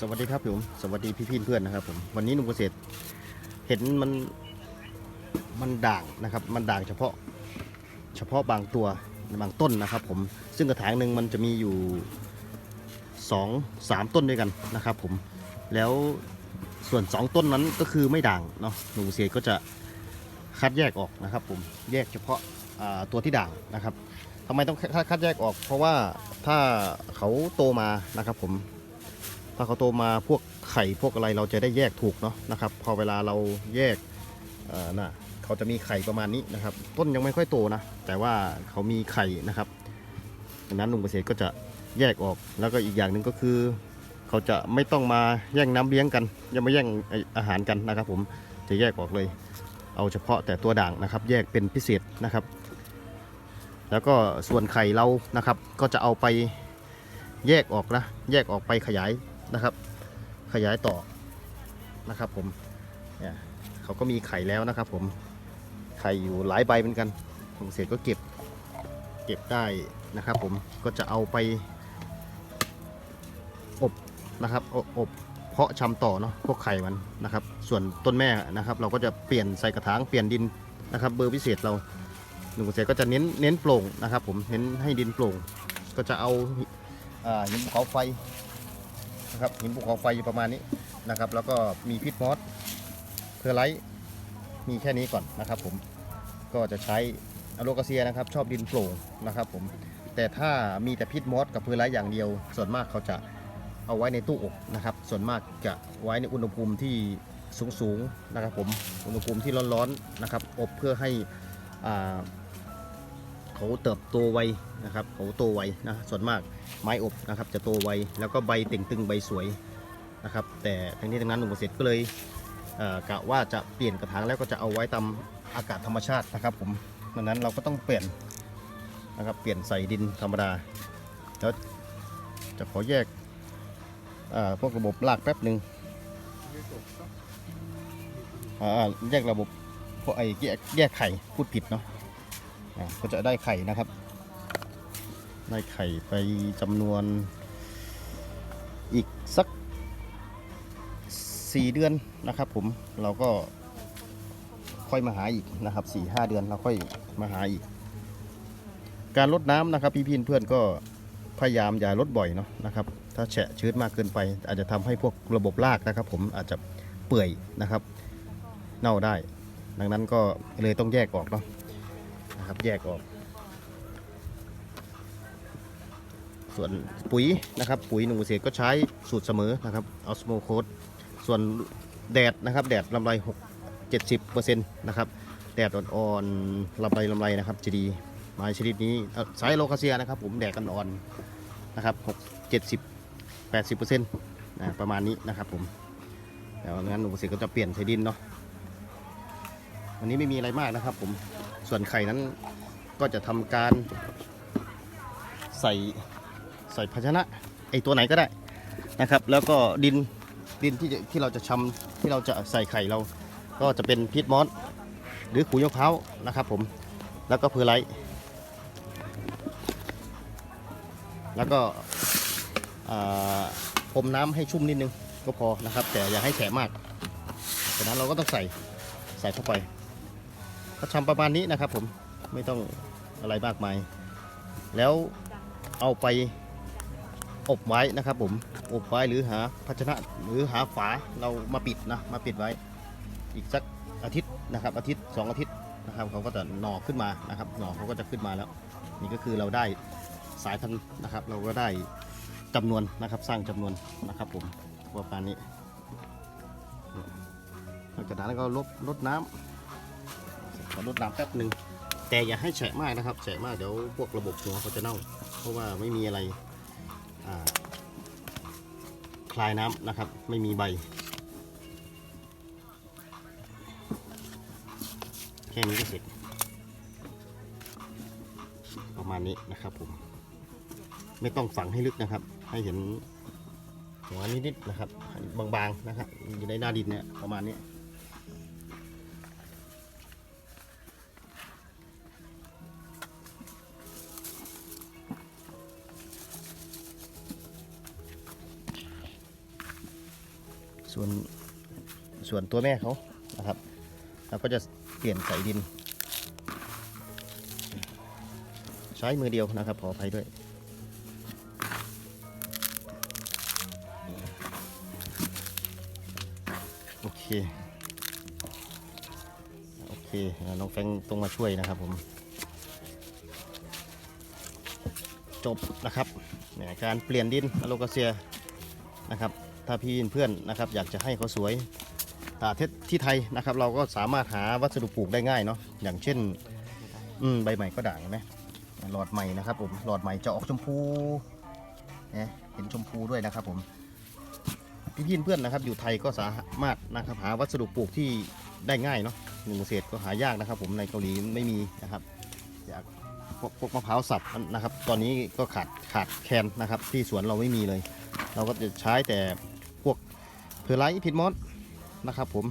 สวัสดีครับผมสวัสดีพี่พี่เพื่อนนะครับผมวันนี้หนุ่มเกษตรเห็นมันมันด่างนะครับ มันด่างเฉพาะเฉพาะบางตัวบางต้นนะครับ ผมซึ่งกระถางหนึ่งมันจะมีอยู่สองสามต้นด้วยกันนะครับ ผมแล้วส่วนสองต้นนั้นก็คือไม่ด่างเนาะหนุ่มเกษตรก็จะคัดแยกออกนะครับ ผมแยกเฉพาะาตัวที่ด่างนะครับทำไมต้องคัดแยกออก เพราะว่าถ้าเขาโตมานะครับ ผม ถ้าเขาโตมาพวกไข่พวกอะไรเราจะได้แยกถูกเนาะนะครับ พอเวลาเราแยกเออน่ะเขาจะมีไข่ประมาณนี้นะครับ ต้นยังไม่ค่อยโตนะ แต่ว่าเขามีไข่นะครับดังนั้นลุงเกษตรก็จะแยกออกแล้วก็อีกอย่างหนึ่งก็คือ เขาจะไม่ต้องมาแย่งน้ำเลี้ยงกันยังไม่แย่งอาหารกันนะครับ ผมจะแยกออกเลย เอาเฉพาะแต่ตัวด่างนะครับ แยกเป็นพิเศษนะครับ แล้วก็ส่วนไข่เรานะครับ ก็จะเอาไปแยกออกนะแยกออกไปขยาย นะครับ ขยายต่อนะครับ ผมเนี่ยเขาก็มีไข่แล้วนะครับ ผมไข่อยู่หลายใบเหมือนกันผมเสร็จก็เก็บเก็บได้นะครับ ผมก็จะเอาไปอบนะครับอบอบเพาะชำต่อเนาะพวกไข่มันนะครับ ส่วนต้นแม่นะครับ เราก็จะเปลี่ยนใส่กระถางเปลี่ยนดินนะครับ เบอร์พิเศษเราหนุ่มเกษตรก็จะเน้นเน้นโปร่งนะครับ ผมเน้นให้ดินโปร่ง ก็จะเอาอ่าหินภูเขาไฟ นะครับหินภูเขาไฟอยู่ประมาณนี้นะครับ แล้วก็มีพิษมอสเพอร์ไลท์มีแค่นี้ก่อนนะครับ ผมก็จะใช้อโลกาเซียนะครับ ชอบดินโปร่งนะครับผมแต่ถ้ามีแต่พิษมอสกับเพอร์ไลท์อย่างเดียว ส่วนมากเขาจะเอาไว้ในตู้อบนะครับ ส่วนมากจะไว้ในอุณหภูมิที่สูงๆนะครับผมอุณหภูมิที่ร้อนๆนะครับอบเพื่อให้อ่า เขาเติบโตไวนะครับเขาโตไวนะส่วนมากไม้อบนะครับจะโตไวแล้วก็ใบเต่งตึงใบสวยนะครับ แต่ทั้งนี้ทั้งนั้นหนุ่มเกษตรก็เลยเกะว่าจะเปลี่ยนกระถางแล้วก็จะเอาไว้ตามอากาศธรรมชาตินะครับ ผมดังนั้นเราก็ต้องเปลี่ยนนะครับเปลี่ยนใส่ดินธรรมดาแล้วจะขอแยกพวกระบบรากแป๊บหนึ่งแยกระบบพวกไอ้แยกไข่พูดผิดเนาะ ก็จะได้ไข่นะครับ ได้ไข่ไปจำนวนอีกสัก 4 เดือนนะครับผมเราก็ค่อยมาหาอีกนะครับ4 5เดือนเราค่อยมาหาอีก การลดน้ำนะครับพี่พี่เพื่อนก็พยายามอย่าลดบ่อยเนาะนะครับ ถ้าแฉะชื้นมากเกินไป อาจจะทำให้พวกระบบรากนะครับ ผมอาจจะเปื่อยนะครับ เน่าได้ ดังนั้นก็เลยต้องแยกออกเนาะ นะครับแยกออก ส่วนปุ๋ยนะครับ ปุ๋ยหนุ่มเกษก็ใช้สูตรเสมอนะครับออสโมโคดส่วนแดดนะครับ แดดลำไร6 70เปอร์เซ็นต์นะครับแดดอ่อนๆลำไรลำไรนะครับจะดีไม้ชนิดนี้สายโลคาเซียนะครับ ผมแดดกันอ่อนนะครับ6 70 80เปอร์เซ็นต์นะประมาณนี้นะครับผมแล้วงั้นหนุ่มเกษก็จะเปลี่ยนใช้ดินเนาะวันนี้ไม่มีอะไรมากนะครับผม ส่วนไข่นั้นก็จะทำการใส่ใส่ภาชนะไอตัวไหนก็ได้นะครับ แล้วก็ดินดินที่ที่เราจะชำที่เราจะใส่ไข่เรา ก็จะเป็นพิษมอสหรือขุยมะพร้าวนะครับผมแล้วก็เพอร์ไลท์แล้วก็พรมน้ำให้ชุ่มนิดนึงก็พอนะครับ แต่อย่าให้แฉะมากจากนั้นเราก็ต้องใส่ใส่เข้าไป ก็ชำประมาณนี้นะครับผมไม่ต้องอะไรมากมาย แล้วเอาไปอบไว้นะครับผมอบไว้หรือหาภาชนะหรือหาฝาเรามาปิดนะมาปิดไว้อีกสักอาทิตย์นะครับ อาทิตย์สองอาทิตย์นะครับเขาก็จะหน่อขึ้นมานะครับหน่อเขาก็จะขึ้นมาแล้ว นี่ก็คือเราได้สายพันธุ์นะครับ เราก็ได้จำนวนนะครับสร้างจำนวนนะครับผมประมาณนี้หลังจากนั้นก็ลดลดน้ำ ขอลดน้ำแป๊บหนึ่งแต่อย่าให้แฉะมากนะครับ แฉะมากเดี๋ยวพวกระบบหัวเขาจะเน่า เพราะว่าไม่มีอะไรคลายน้ำนะครับ ไม่มีใบ แค่นี้ก็เสร็จ ประมาณนี้นะครับผม ไม่ต้องฝังให้ลึกนะครับ ให้เห็นหัวนิดๆนะครับ บางๆนะครับอยู่ในหน้าดินเนี่ยประมาณนี้ ส่วนส่วนตัวแม่เขานะครับเราก็จะเปลี่ยนใส่ดิน ใช้มือเดียวนะครับขออภัยด้วยโอเคโอเคน้องแฟงต้องมาช่วยนะครับผมจบนะครับเนี่ยการเปลี่ยนดินอะโลกาเซียนะครับ ถ้าพี่เพื่อนนะครับ อยากจะให้เขาสวยที่ที่ไทยนะครับ เราก็สามารถหาวัสดุปลูกได้ง่ายเนาะอย่างเช่นอืใบใหม่ก็ด่างนไหมหลอดใหม่นะครับผมหลอดใหม่จะออกชมพูเห็นชมพูด้วยนะครับผมพี่พี่เพื่อนนะครับ อยู่ไทยก็สามารถนะครับหาวัสดุปลูกที่ได้ง่ายเนาะหนึ่งเศษก็หายากนะครับ ผมในเกาหลีไม่มีนะครับอยากพวกพวกมะพร้าวสับนะครับ ตอนนี้ก็ขาดขาดแคลนนะครับ ที่สวนเราไม่มีเลย เราก็จะใช้แต่ เพอร์ไลท์พิดมอสนะครับผม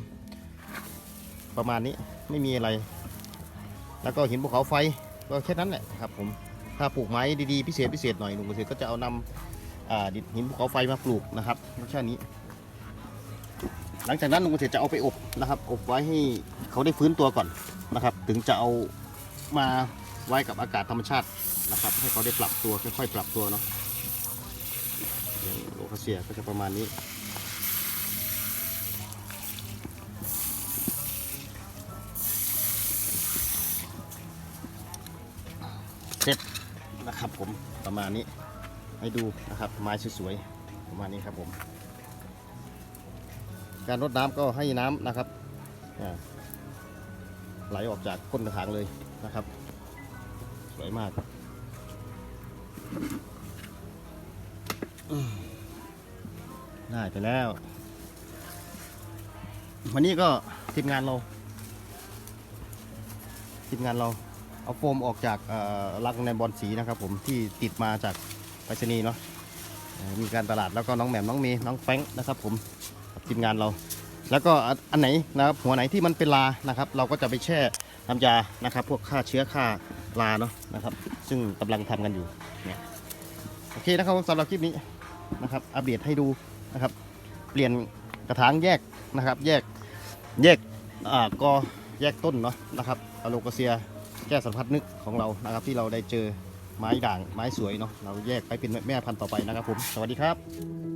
ประมาณนี้ไม่มีอะไร แล้วก็หินภูเขาไฟก็แค่นั้นแหละครับผมถ้าปลูกไม้ดีๆพิเศษพิเศษหน่อยหนุ่มเกษตรก็จะเอานำดินหินภูเขาไฟมาปลูกนะครับไม่ใช่นี้ หลังจากนั้นลุงเกษตรจะเอาไปอบนะครับ อบไว้ให้เขาได้ฟื้นตัวก่อนนะครับ ถึงจะเอามาไว้กับอากาศธรรมชาตินะครับ ให้เขาได้ปรับตัวค่อยๆปรับตัวเนาะอย่างโลคาเซียก็จะประมาณนี้ เสร็จนะครับผมประมาณนี้ให้ดูนะครับไม้สวยๆประมาณนี้ครับผม การรดน้ำก็ให้น้ำนะครับไหลออกจากก้นกระถางเลยนะครับ สวยมากได้ไปแล้ว วันนี้ก็ทีมงานเราทีมงานเรา เอาโฟมออกจากเอ่อรังในบอลสีนะครับผมที่ติดมาจากไปรษณีย์เนาะมีการตลาดแล้วก็น้องแหม่มน้องเมย์น้องแฟงนะครับผมทีมงานเรา แล้วก็อันไหนนะครับหัวไหนที่มันเป็นลานะครับ เราก็จะไปแช่น้ำยานะครับ พวกฆ่าเชื้อฆ่าลาเนาะนะครับ ซึ่งกำลังทำกันอยู่เนี่ยโอเคนะครับสำหรับคลิปนี้นะครับอัปเดตให้ดูนะครับ เปลี่ยนกระถางแยกนะครับ แยกแยกอ่ากอแยกต้นเนาะนะครับอะโลกาเซีย แก้สัมผัสนึกของเรานะครับ ที่เราได้เจอไม้ด่างไม้สวยเนาะเราแยกไปเป็นแม่พันธุ์ต่อไปนะครับผม สวัสดีครับ